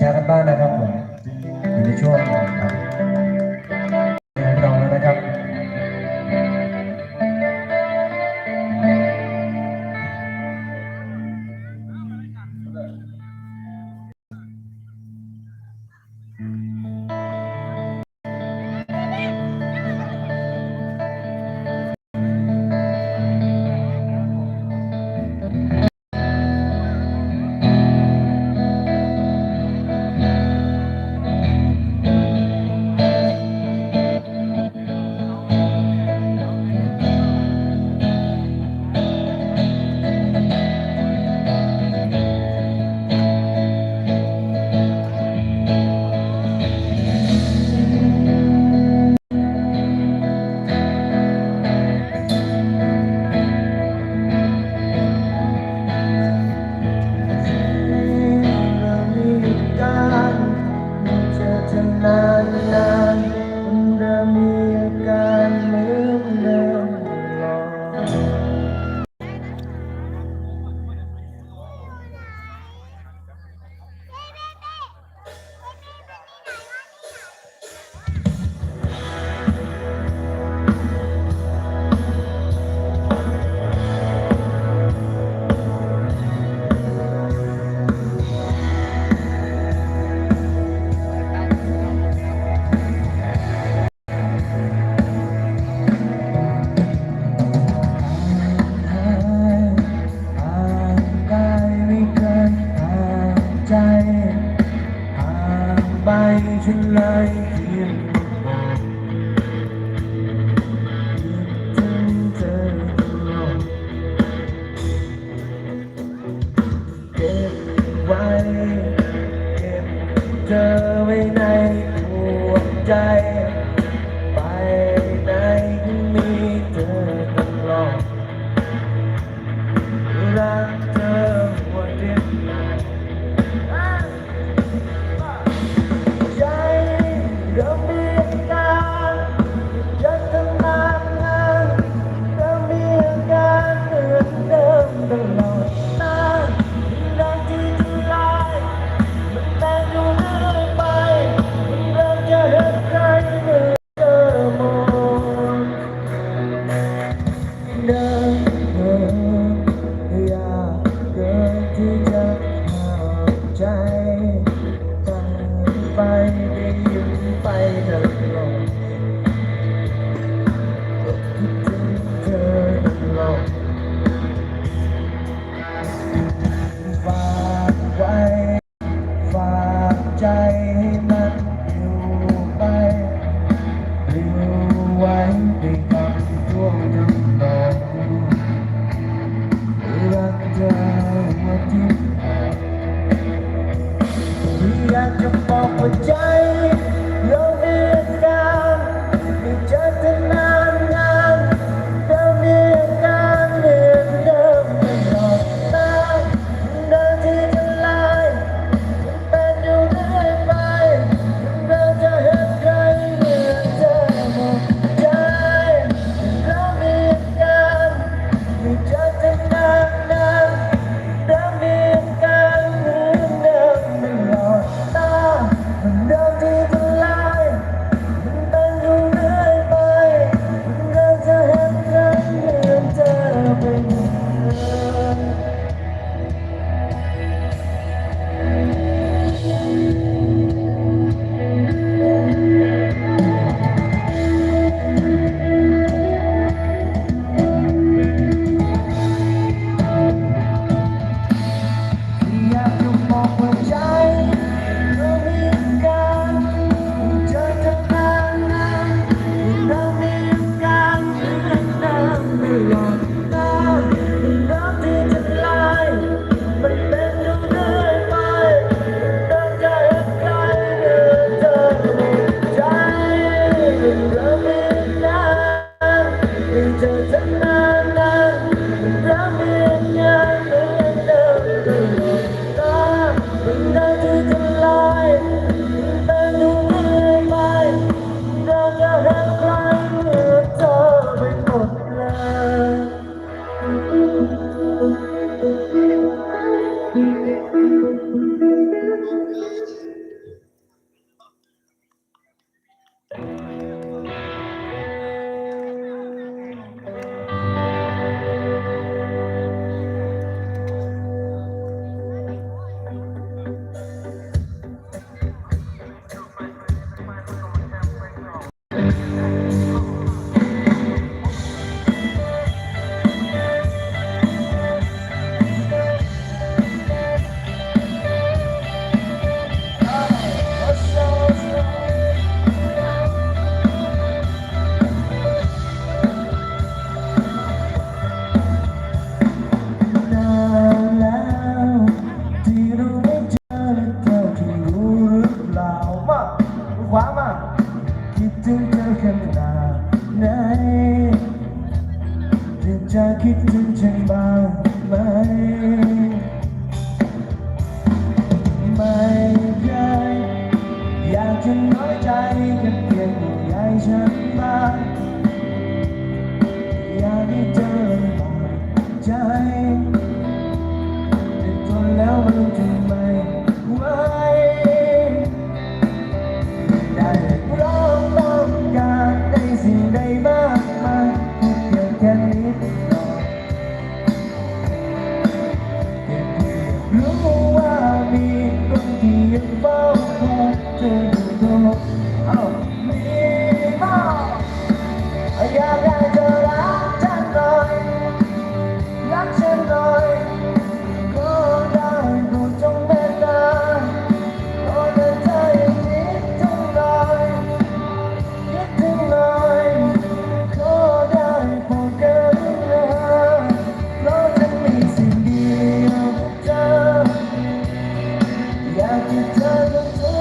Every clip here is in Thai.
ช้ากันบ้างนะครับผมอยู่ในช่วงครับากจะบอกว่าใจ ฉันน้อยใจกันเพียงใหญ่ฉันบ้าง 在等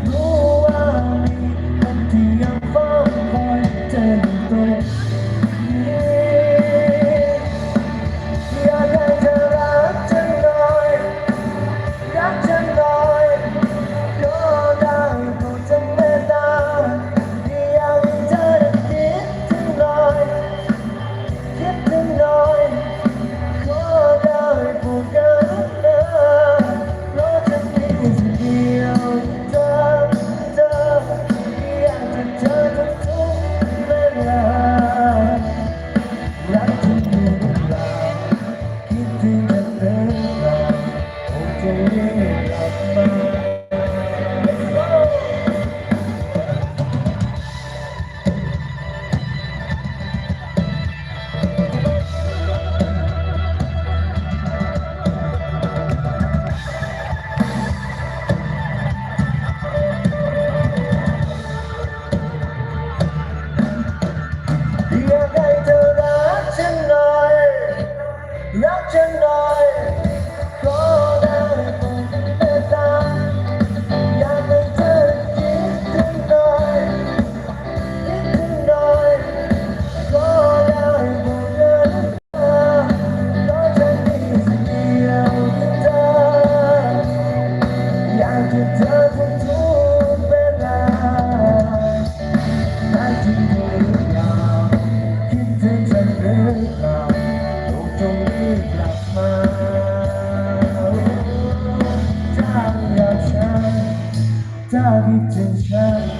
Lord. I became shy.